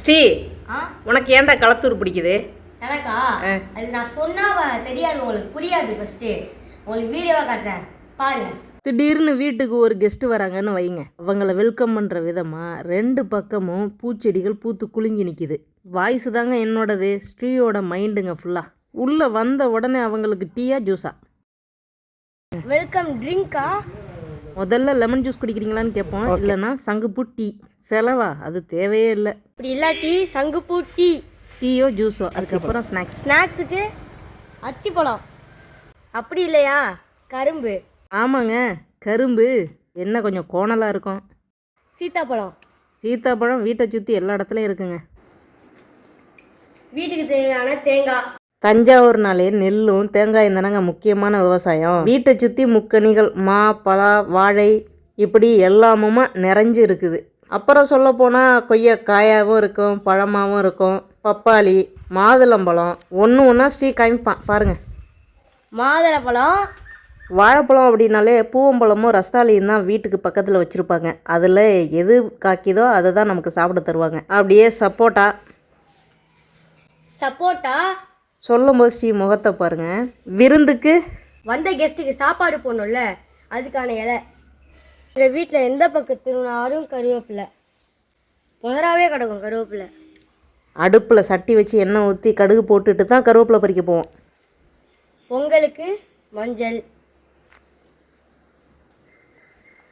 ஸ்ரீ உனக்கு ஏன்டா களத்தூர் பிடிக்குது? எனக்கா. அது நான் சொன்னா தெரியாது உங்களுக்கு புரியாது ஃபர்ஸ்ட் உங்களுக்கு வீடியோவா காட்டுறேன். பாருங்க. திடீர்னு வீட்டுக்கு ஒரு கெஸ்ட் வராங்கன்னு வைங்க. அவங்கள வெல்கம் பண்ணுற விதமாக ரெண்டு பக்கமும் பூச்செடிகள் பூத்து குலுங்கி நிற்கிது வாய்ஸ் தாங்க என்னோடது. ஸ்ரீயோட மைண்டுங்க ஃபுல்லாக உள்ளே வந்த உடனே அவங்களுக்கு டீயா ஜூஸா வெல்கம் ட்ரிங்கா முதல்ல லெமன் ஜூஸ் குடிக்கிறீங்களான்னு கேட்போம். இல்லைன்னா சங்குப்பூ டீ. செலவா? அது தேவையே இல்லை. இப்படி இல்லாட்டி சங்குப்பூ டீ. டீயோ ஜூஸோ அதுக்கப்புறம் ஸ்நாக்ஸ் ஸ்நாக்ஸுக்கு அத்திப்பழம் அப்படி இல்லையா? கரும்பு. ஆமாங்க. கரும்பு. என்ன கொஞ்சம் கோணலாக இருக்கும். சீத்தாப்பழம். சீத்தாப்பழம் வீட்டை சுற்றி எல்லா இடத்துலையும் இருக்குங்க. வீட்டுக்கு தேவையான தேங்காய். தஞ்சாவூர்னாலே நெல்லும் தேங்காயும் தானங்க முக்கியமான விவசாயம். வீட்டை சுற்றி முக்கணிகள் மா பலா வாழை இப்படி எல்லாமுமா நிறைஞ்சு இருக்குது. அப்புறம் சொல்ல போனால் கொய்யா காயாகவும் இருக்கும் பழமாகவும் இருக்கும் பப்பாளி மாதுளம்பழம் ஒன்று ஒன்றா ஸ்ரீ காமிப்பான் பாருங்கள் மாதுளப்பழம் வாழைப்பழம் அப்படின்னாலே பூவம்பழமும் ரஸ்தாலியும் தான் வீட்டுக்கு பக்கத்தில் வச்சுருப்பாங்க. அதில் எது காக்கிதோ அதை தான் நமக்கு சாப்பிட தருவாங்க. அப்படியே சப்போட்டா. சப்போட்டா? சொல்லும்போது ஸ்ரீ முகத்தை பாருங்க. விருந்துக்கு வந்த கெஸ்ட்டுக்கு சாப்பாடு போடணும்ல அதுக்கான இலை. இந்த வீட்டில் எந்த பக்கம் திரும்பினாலும் கருவேப்பிலை. புதராவே கிடக்கும் கருவேப்பிலை. அடுப்பில் சட்டி வச்சு எண்ணெய் ஊற்றி கடுகு போட்டுட்டு தான் கருவேப்பிலை பறிக்க போவோம். பொங்கலுக்கு மஞ்சள்.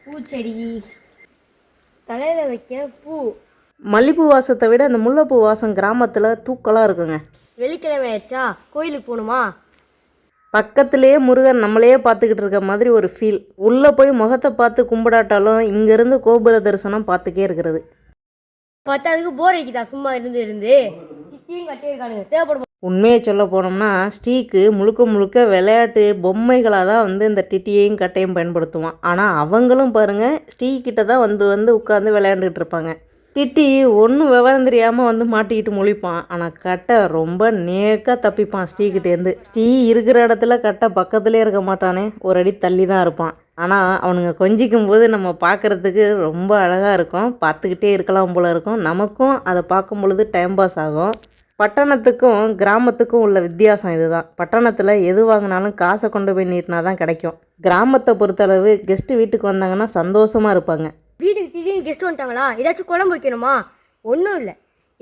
பூச்செடி. தலையில் வைக்க பூ. மல்லிப்பூ வாசத்தை விட இந்த முல்லைப்பூ வாசம் கிராமத்தில் தூக்கலாக இருக்குங்க. வெள்ளிக்கிழமை ஆயிடுச்சா? கோயிலுக்கு போகணுமா? பக்கத்திலேயே முருகன் நம்மளையே பார்த்துக்கிட்டு இருக்க மாதிரி ஒரு ஃபீல் உள்ளே போய் முகத்தை பார்த்து கும்பிடாட்டாலும் இங்கேருந்து கோபுர தரிசனம் பார்த்துக்கே இருக்கிறது. பத்தாவதுக்கு போர் அடிக்குதா? சும்மா இருந்து இருந்து. தேவைப்படும். உண்மையை சொல்ல போனோம்னா ஸ்ரீக்கு முழுக்க முழுக்க விளையாட்டு பொம்மைகளாக தான் வந்து இந்த டிட்டியையும் கட்டையும் பயன்படுத்துவான். ஆனால் அவங்களும் பாருங்கள் ஸ்ரீ கிட்ட தான் வந்து வந்து உட்காந்து விளையாண்டுக்கிட்டு இருப்பாங்க. டிட்டி ஒன்றும் விவரம் தெரியாமல் வந்து மாட்டிக்கிட்டு முழிப்பான். ஆனால் கட்டை ரொம்ப நேக்காக தப்பிப்பான் ஸ்டீக்கிட்டேருந்து ஸ்டீ இருக்கிற இடத்துல கட்டை பக்கத்துலேயே இருக்க மாட்டானே. ஒரு அடி தள்ளி தான் இருப்பான். ஆனால் அவனுங்க கொஞ்சிக்கும் போது நம்ம பார்க்குறதுக்கு ரொம்ப அழகாக இருக்கும். பார்த்துக்கிட்டே இருக்கலாம் போல இருக்கும். நமக்கும் அதை பார்க்கும் பொழுது டைம் பாஸ் ஆகும். பட்டணத்துக்கும் கிராமத்துக்கும் உள்ள வித்தியாசம் இதுதான். பட்டணத்தில் எது வாங்கினாலும் காசை கொண்டு போய் நீட்டினா தான் கிடைக்கும். கிராமத்தை பொறுத்தளவு கெஸ்ட்டு வீட்டுக்கு வந்தாங்கன்னா சந்தோஷமாக இருப்பாங்க. வீட்டுக்கு திடீர்னு கெஸ்ட் வந்துட்டாங்களா? ஏதாச்சும் குழம்பு வைக்கணுமா? ஒன்றும் இல்லை.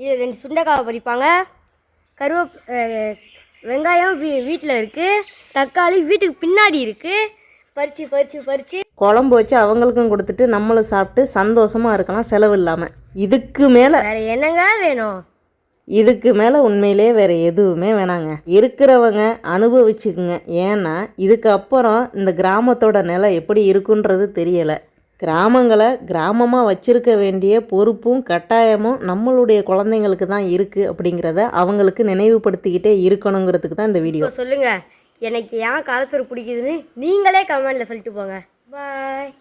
இது ரெண்டு சுண்டைக்காவை பறிப்பாங்க. கருவேப் வெங்காயம் வீ வீட்டில் இருக்குது தக்காளி வீட்டுக்கு பின்னாடி இருக்குது பறித்து பறித்து பறித்து குழம்பு வச்சு அவங்களுக்கும் கொடுத்துட்டு நம்மளும் சாப்பிட்டு சந்தோஷமாக இருக்கலாம் செலவு இல்லாமல் இதுக்கு மேலே வேறு என்னங்க வேணும்? இதுக்கு மேலே உண்மையிலே வேறு எதுவுமே வேணாங்க. இருக்கிறவங்க அனுபவிச்சுக்குங்க. ஏன்னா இதுக்கு அப்புறம் இந்த கிராமத்தோட நிலை எப்படி இருக்குன்றது தெரியலை. கிராமங்களை கிராமமாக வச்சிருக்க வேண்டிய பொறுப்பும் கட்டாயமும் நம்மளுடைய குழந்தைங்களுக்கு தான் இருக்குது அப்படிங்கிறத அவங்களுக்கு நினைவுபடுத்திக்கிட்டே இருக்கணுங்கிறதுக்கு தான் இந்த வீடியோ. சொல்லுங்கள் எனக்கு ஏன் காலத்தூர் பிடிக்குதுன்னு நீங்களே கமெண்டில் சொல்லிட்டு போங்க. பாய்